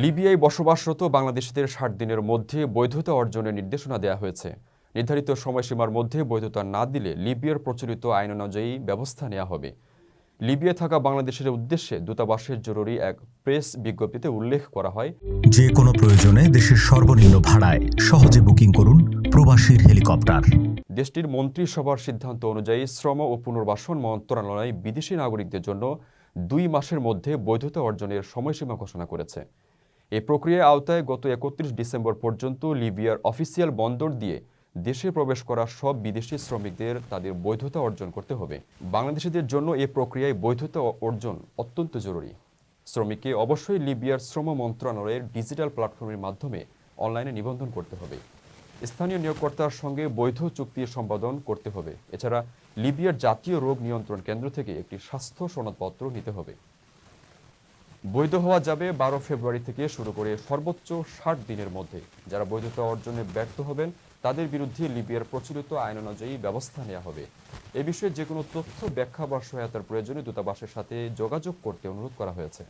লিবিয়ায় বসবাসরত বাংলাদেশিদের ষাট দিনের মধ্যে বৈধতা অর্জনের নির্দেশনা দেওয়া হয়েছে। নির্ধারিত সময়সীমার মধ্যে বৈধতা না দিলে লিবিয়ার প্রচলিত আইন অনুযায়ী ব্যবস্থা নেওয়া হবে। লিবিয়া থাকা বাংলাদেশের উদ্দেশ্যে দূতাবাসের জরুরি এক প্রেস বিজ্ঞপ্তিতে উল্লেখ করা হয় যে কোনো প্রয়োজনে দেশের সর্বনিম্ন ভাড়ায় সহজে বুকিং করুন প্রবাসীর হেলিকপ্টার। দেশটির মন্ত্রিসভার সিদ্ধান্ত অনুযায়ী শ্রম ও পুনর্বাসন মন্ত্রণালয় বিদেশি নাগরিকদের জন্য দুই মাসের মধ্যে বৈধতা অর্জনের সময়সীমা ঘোষণা করেছে। এই প্রক্রিয়ার আওতায় গত একত্রিশ ডিসেম্বর পর্যন্ত লিবিয়ার অফিসিয়াল বন্দর দিয়ে দেশে প্রবেশ করা সব বিদেশি শ্রমিকদের তাদের বৈধতা অর্জন করতে হবে। বাংলাদেশিদের জন্য এ প্রক্রিয়ায় বৈধতা অর্জন অত্যন্ত জরুরি। শ্রমিককে অবশ্যই লিবিয়ার শ্রম মন্ত্রণালয়ের ডিজিটাল প্ল্যাটফর্মের মাধ্যমে অনলাইনে নিবন্ধন করতে হবে। স্থানীয় নিয়োগকর্তার সঙ্গে বৈধ চুক্তি সম্পাদন করতে হবে। এছাড়া লিবিয়ার জাতীয় রোগ নিয়ন্ত্রণ কেন্দ্র থেকে একটি স্বাস্থ্য সনদপত্র নিতে হবে। বৈধ হওয়া যাবে বারো ফেব্রুয়ারি থেকে শুরু করে সর্বোচ্চ ষাট দিনের মধ্যে। যারা বৈধতা অর্জনে ব্যর্থ হবেন, তাদের বিরুদ্ধে লিবিয়ার প্রচলিত আইন অনুযায়ী ব্যবস্থা নেওয়া হবে। এ বিষয়ে যে কোনো তথ্য, ব্যাখ্যা বা সহায়তার প্রয়োজনে দূতাবাসের সাথে যোগাযোগ করতে অনুরোধ করা হয়েছে।